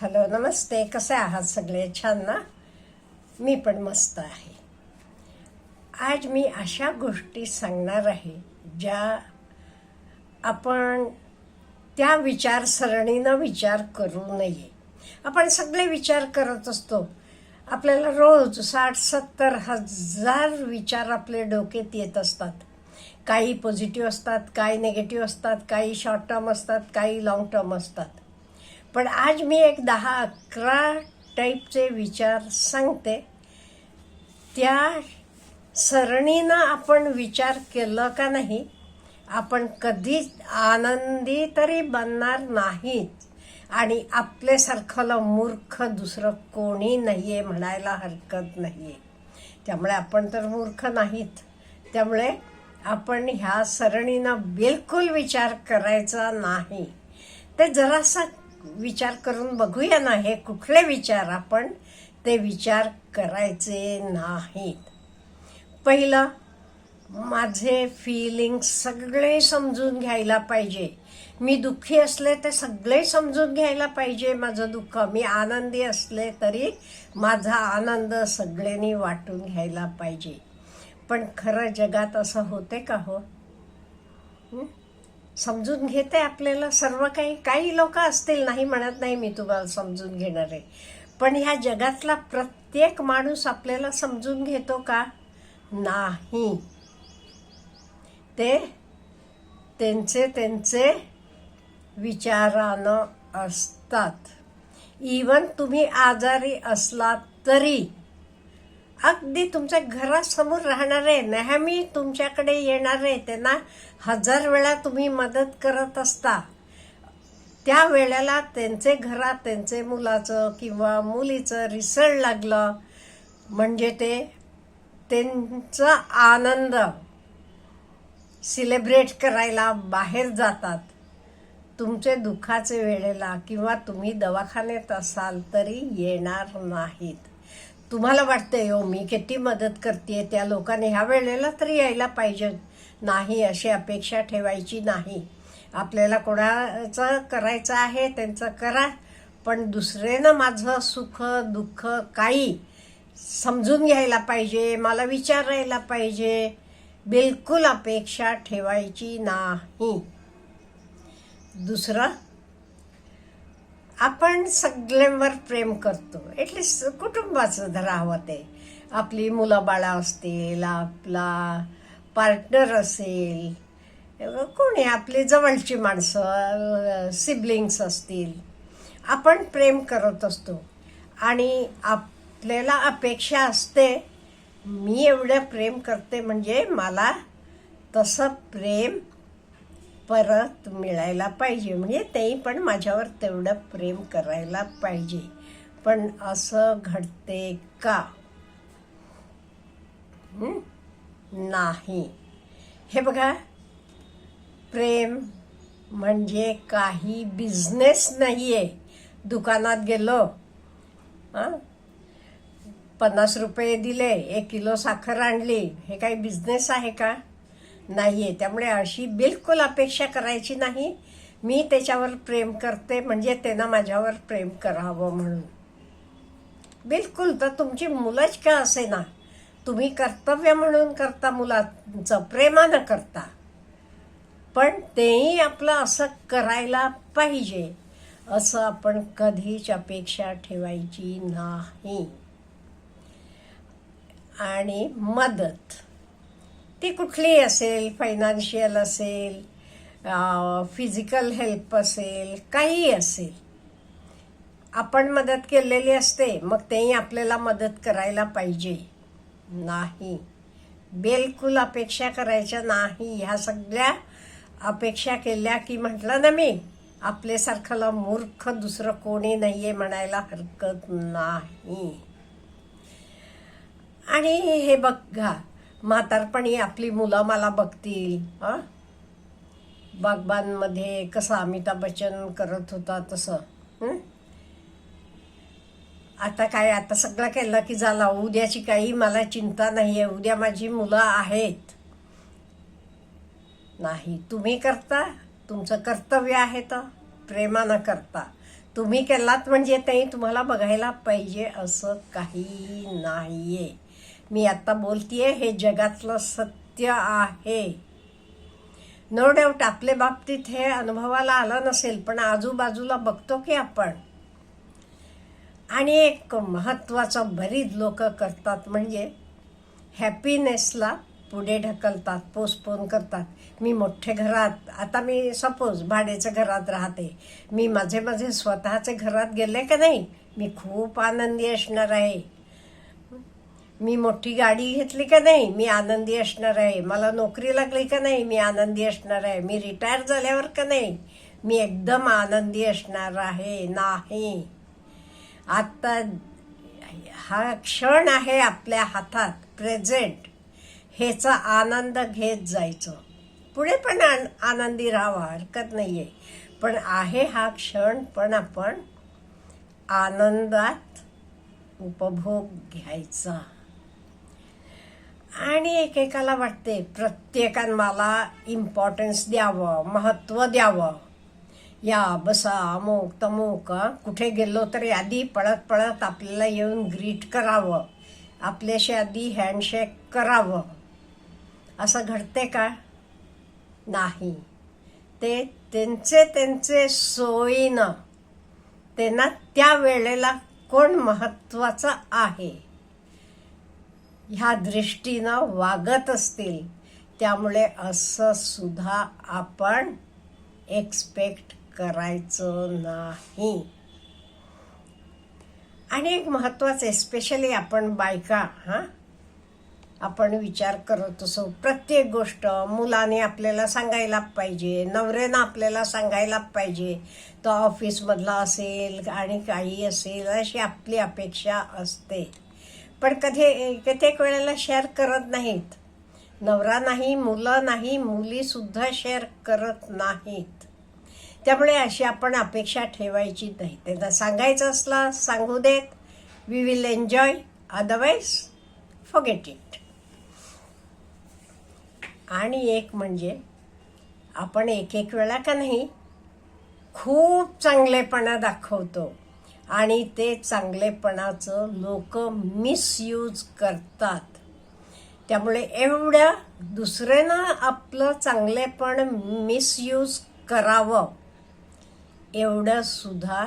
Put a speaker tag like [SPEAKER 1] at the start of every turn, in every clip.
[SPEAKER 1] Hello नमस्ते. कसे आहात सगळे? छान ना? मी पण मस्त आहे. आज मी अशा गोष्टी सांगणार आहे ज्या आपण त्या विचारसरणीनं विचार करू नये. आपण सगळे विचार करत असतो. आपल्याला रोज साठ सत्तर हजार विचार आपले डोक्यात येत असतात. काही पॉझिटिव्ह असतात काही निगेटिव्ह असतात काही शॉर्ट टर्म असतात काही लाँग टर्म असतात. पण आज मी एक दहा अकरा टाईपचे विचार सांगते. त्या सरणीनं आपण विचार केलं का नाही आपण कधीच आनंदी तरी बनणार नाहीत. आणि आपल्यासारखंला मूर्ख दुसरं कोणी नाही आहे म्हणायला हरकत नाही आहे त्यामुळे आपण तर मूर्ख नाहीत. त्यामुळे आपण ह्या सरणीनं बिलकुल विचार करायचा नाही. ते जरासा विचार करून बघूया ना हे कुठले विचार आपण ते विचार करायचे नाहीत. पहिलं माझे फिलिंग सगळे समजून घ्यायला पाहिजे. मी दुःखी असले ते सगळे समजून घ्यायला पाहिजे माझं दुःख. मी आनंदी असले तरी माझा आनंद सगळ्यांनी वाटून घ्यायला पाहिजे. पण खरं जगात असं होते का हो? समजून घेते आपल्याला. सर्व काही काही लोक असतील नाही म्हणत नाही मी तुम्हाला समजून घेणार. आहे पण ह्या जगातला प्रत्येक माणूस आपल्याला समजून घेतो का? नाही. ते त्यांचे त्यांचे विचारानं असतात. इवन तुम्ही आजारी असला तरी अगदी तुमच्या घरासमोर राहणारे नेहमी तुमच्याकडे येणारे त्यांना हजार वेळा तुम्ही मदत करत असता. त्या वेळेला त्यांचे घरात त्यांचे मुलाचं किंवा मुलीचं रिसळ लागलं. म्हणजे ते त्यांचा आनंद सिलेब्रेट करायला बाहेर जातात. तुमचे दुःखाचे वेळेला किंवा तुम्ही दवाखान्यात असाल तरी येणार नाहीत. तुम्हाला वाटतंय हो मी किती मदत करते त्या लोकांनी ह्या वेळेला तरी यायला पाहिजे. नाही अशी अपेक्षा ठेवायची नाही. आपल्याला कोणाचं करायचं आहे त्यांचं करा. पण दुसऱ्यानं माझं सुख दुःख काही समजून घ्यायला पाहिजे मला विचारायला पाहिजे बिलकुल अपेक्षा ठेवायची नाही. दुसरं आपण सगळ्यांवर प्रेम करतो. एटलिस्ट कुटुंबाचं धरावं ते आपली मुलं बाळा असतील आपला पार्टनर असेल कोणी आपली जवळची माणसं सिबलिंग्स असतील आपण प्रेम करत असतो. आणि आपल्याला अपेक्षा असते मी एवढं प्रेम करते म्हणजे मला तसं प्रेम परत मिळायला पाहिजे. म्हणजे तेही पण माझ्यावर तेवढं प्रेम करायला पाहिजे. पण असं घडते का? नाही. हे बघा. प्रेम म्हणजे काही बिझनेस नाही आहे दुकानात गेलो हां? पन्नास रुपये दिले एक किलो साखर आणली. हे काही बिझनेस आहे का? नाही आहे. त्यामुळे अशी बिलकुल अपेक्षा करायची नाही. मी त्याच्यावर प्रेम करते म्हणजे त्यानं माझ्यावर प्रेम करावं म्हणून. बिलकुल तर तुमची मुलंच का असे ना तुम्ही कर्तव्य म्हणून करता मुलाचं प्रेमानं करता. पण तेही आपलं असं करायला पाहिजे असं आपण कधीच अपेक्षा ठेवायची नाही. आणि मदत. ती कुठलीही असेल फायनान्शियल असेल फिजिकल हेल्प असेल काहीही असेल. आपण मदत केलेली असते मग तेही आपल्याला मदत करायला पाहिजे. नाही. बिलकुल अपेक्षा करायच्या नाही. ह्या सगळ्या अपेक्षा केल्या की म्हटलं ना मी आपल्यासारखाला मूर्ख दुसरं कोणी नाही आहे म्हणायला हरकत नाही. आणि हे बघा म्हातारपणी आपली मुलं मला बघतील हां? बागबानमध्ये कसं अमिताभ बच्चन करत होता तसं आता काय आता सगळं केलं की झाला. उद्याची काही मला चिंता नाही आहे उद्या माझी मुलं आहेत. नाही तुम्ही करता. तुमचं कर्तव्य आहे तर प्रेमानं करता. तुम्ही केलात म्हणजे ते तुम्हाला बघायला पाहिजे असं काही नाही आहे मी आत्ता बोलतीये हे जगातलं सत्य आहे. नो डाऊट आपल्या बाबतीत हे अनुभवाला आलं नसेल पण आजूबाजूला बघतो की आपण. आणि एक महत्त्वाचं बरीच लोक करतात म्हणजे हॅपीनेसला पुढे ढकलतात पोस्टपोन करतात. मी मोठे घरात आता मी सपोज भाड्याच्या घरात राहते. मी माझे माझे स्वतःचे घरात गेले का नाही? मी खूप आनंदी असणार आहे. मी मोठी गाडी घेतली का नाही? मी आनंदी असणार आहे. मला नोकरी लागली का नाही? मी आनंदी असणार आहे. मी रिटायर झाल्यावर का नाही? मी एकदम आनंदी असणार आहे. नाही. आत्ता हा क्षण आहे आपल्या हातात. प्रेझेंट ह्याचा आनंद घेत जायचं. पुढे पण आन- आनंदी राहावा. हरकत नाही आहे पण आहे हा क्षण. पण आपण आनंदात उपभोग घ्यायचा. आणि एकेकाला वाटते प्रत्येकान मला इम्पॉर्टन्स द्यावं महत्त्व द्यावं. या बसा अमुक तमुक कुठे गेलो तरी आधी पळत पळत आपल्याला येऊन ग्रीट करावं. आपल्याशी आधी हँडशेक करावं. असं घडते का? नाही. ते त्यांचे त्यांचे सोयीनं. त्यांना त्या वेळेला कोण महत्त्वाचं आहे? ह्या दृष्टीनं वागत असतील. त्यामुळे असं सुद्धा आपण एक्सपेक्ट करायचं नाही. आणि एक महत्त्वाचं स्पेशली आपण बायका हां? आपण विचार करत असो प्रत्येक गोष्ट मुलाने आपल्याला सांगायला पाहिजे नवऱ्यानं आपल्याला सांगायला पाहिजे. तो ऑफिसमधला असेल आणि काही असेल अशी आपली अपेक्षा असते. पण कधी कित्येक वेळेला शेअर करत नाहीत. नवरा नाही मुलं नाही मुलीसुद्धा शेअर करत नाहीत. त्यामुळे अशी आपण अपेक्षा ठेवायची नाही. त्यांना सांगायचं असलं सांगू देत. We will enjoy otherwise forget it आणि एक म्हणजे आपण एक एक वेळा का नाही खूप चांगलेपणा दाखवतो. आणि ते चांगलेपणाचं लोक मिसयूज करतात. त्यामुळे एवढ्या दुसऱ्यांना आपलं चांगलेपण मिसयूज करावं एवढंसुद्धा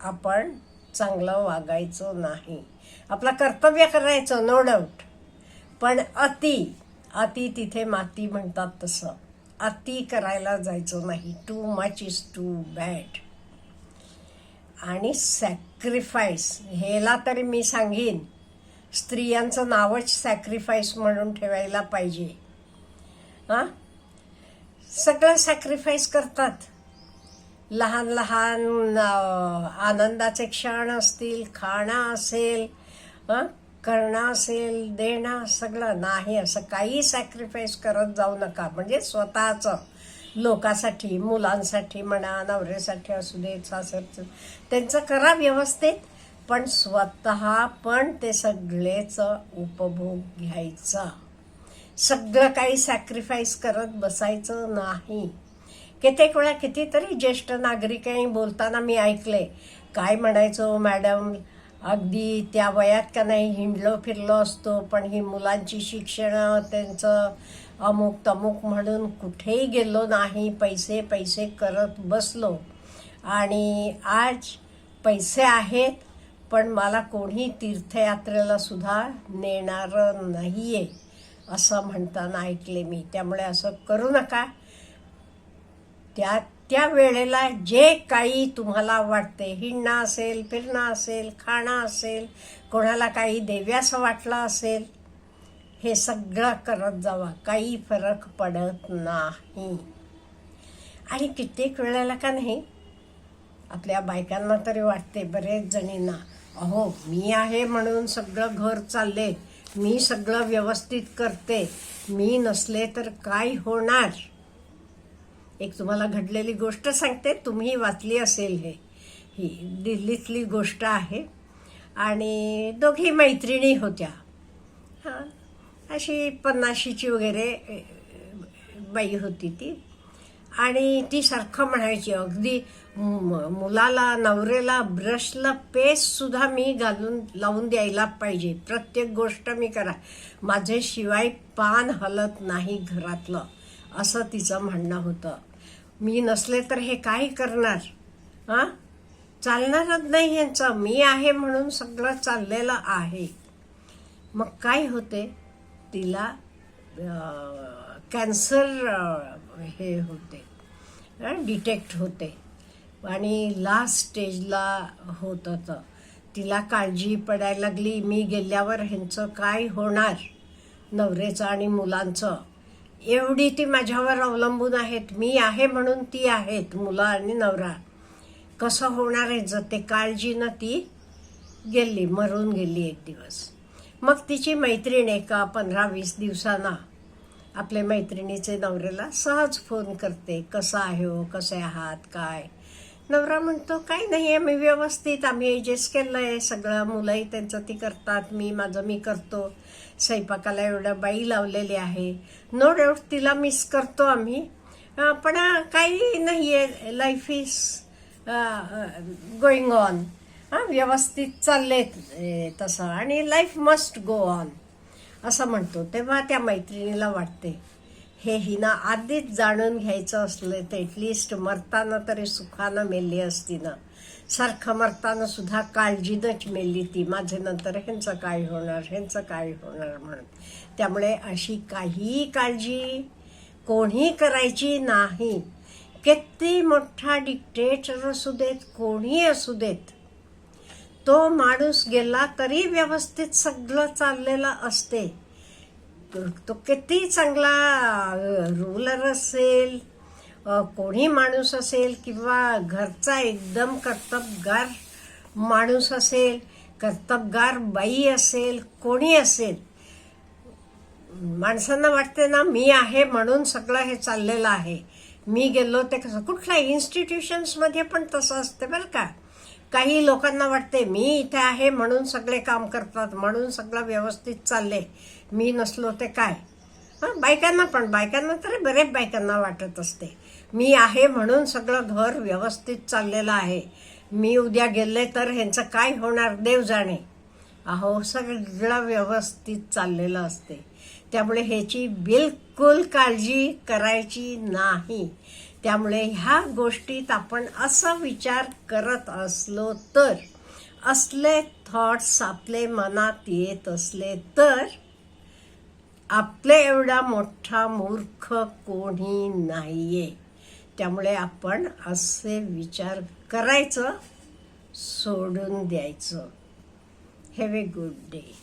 [SPEAKER 1] आपण चांगलं वागायचं नाही. आपलं कर्तव्य करायचं नो डाऊट पण अति अति तिथे माती म्हणतात तसं. अति करायला जायचं नाही. Too much is too bad आणि सॅक्रिफाईस ह्याला तरी मी सांगेन. स्त्रियांचं नावच सॅक्रिफाईस म्हणून ठेवायला पाहिजे. हां? सगळं सॅक्रिफाईस करतात. लहान लहान आनंदाचे क्षण असतील खाणं असेल हां करणं असेल देणं सगळं. नाही असं काही सॅक्रिफाईस करत जाऊ नका. म्हणजे स्वतःचं. लोकासाठी मुलांसाठी म्हणा नवऱ्यासाठी असू दे सासरचं. त्यांचं करा व्यवस्थित पण स्वतः पण ते सगळेचं उपभोग घ्यायचा. सगळं काही सॅक्रिफाईस करत बसायचं नाही. कित्येक वेळा कितीतरी ज्येष्ठ नागरिकांनी बोलताना मी ऐकले. काय म्हणायचो मॅडम अगदी त्या वयात का नाही हिंडलो फिरलो असतो पण ही मुलांची शिक्षणं त्यांचं अमुक तमुक म्हणून कुठेही गेलो नाही पैसे पैसे करत बसलो. आणि आज पैसे आहेत पण मला कोणी तीर्थयात्रेला सुद्धा नेणारं नाही आहे असं म्हणताना ऐकले मी. त्यामुळे असं करू नका. त्या त्या वेळेला जे काही तुम्हाला वाटते हिंडणं असेल फिरणं असेल खाणं असेल कोणाला काही देव्यासं वाटलं असेल हे सगळं करत जावा. काही फरक पडत नाही. आणि कित्येक वेळेला का नाही आपल्या बायकांना तरी वाटते बरेच जणींना अहो मी आहे म्हणून सगळं घर चालले मी सगळं व्यवस्थित करते मी नसले तर काय होणार? एक तुम्हाला घडलेली गोष्ट सांगते तुम्ही वाचली असेल हे. ही दिल्लीतली गोष्ट आहे. आणि दोघी मैत्रिणी होत्या. हां. अशी पन्नाशीची वगैरे बाई होती ती. आणि ती सारखं म्हणायची अगदी मुलाला नवरेला ब्रशला पेस्टसुद्धा मी घालून लावून द्यायला पाहिजे. प्रत्येक गोष्ट मी करा. माझे शिवाय पान हलत नाही घरातलं असं तिचं म्हणणं होतं. मी नसले तर हे काय करणार? हां चालणारच नाही यांचं. मी आहे म्हणून सगळं चाललेलं आहे. मग काय होते? तिला कॅन्सर हे होते. डिटेक्ट होते. आणि लास्ट स्टेजला होत होतं. तिला काळजी पडायला लागली. मी गेल्यावर ह्यांचं काय होणार? नवरेचं आणि मुलांचं. एवढी ती माझ्यावर अवलंबून आहेत. मी आहे म्हणून ती आहेत मुलं आणि नवरा. कसं होणार आहे जर ते काळजीनं ती गेली मरून गेली एक दिवस. मग तिची मैत्रीण एका पंधरा वीस दिवसांना आपल्या मैत्रिणीचे नवऱ्याला सहज फोन करते. कसा आहे हो? कसे आहात? काय? नवरा म्हणतो काय नाही आहे मी व्यवस्थित. आम्ही ॲडजस्ट केलं आहे सगळं मुलंही त्यांचं ती करतात. मी माझं मी करतो. स्वयंपाकाला एवढं बाई लावलेली आहे. नो डाऊट तिला मिस करतो आम्ही. पण काही नाही आहे लाईफ इज गोईंग ऑन हां व्यवस्थित चालले तसं. आणि लाईफ मस्ट गो ऑन असं म्हणतो. तेव्हा त्या मैत्रिणीला वाटते हे हिनं आधीच जाणून घ्यायचं असलं तर ॲटलिस्ट मरताना तरी सुखानं मेली असती ना. सारखं मरताना सुद्धा काळजीनंच मेली ती. माझे नंतर ह्यांचं काय होणार ह्यांचं काय होणार म्हणून. त्यामुळे अशी काही काळजी कोणी करायची नाही. किती मोठा डिक्टेटर असू देत कोणी असू देत तो माणूस गेला तरी व्यवस्थित सगळं चाललेलं असते. तो किती चांगला रुलर असेल कोणी माणूस असेल किंवा घरचा एकदम कर्तबगार माणूस असेल कर्तबगार बाई असेल कोणी असेल. माणसांना वाटते ना मी आहे म्हणून सगळं हे चाललेलं आहे. मी गेलो ते कसं कुठल्या इन्स्टिट्यूशन्समध्ये पण तसं असते बरं का? काही लोकांना वाटते मी इथे आहे म्हणून सगळे काम करतात म्हणून सगळं व्यवस्थित चालले. मी नसलो ते काय? हां बायकांना पण बायकांना तर बरेच बायकांना वाटत असते. मी आहे म्हणून सगळं घर व्यवस्थित चाललेलं आहे. मी उद्या गेले तर ह्यांचं काय होणार देव जाणे. अहो सगळं व्यवस्थित चाललेलं असते. त्यामुळे ह्याची बिलकुल काळजी करायची नाही. त्यामुळे ह्या गोष्टीत आपण असा विचार करत असलो तर असले थॉट्स आपले मनात येत असले तर आपले एवढा मोठा मूर्ख कोणी नाहीये. त्यामुळे आपण असे विचार करायचं सोडून द्यायचं. Have a good day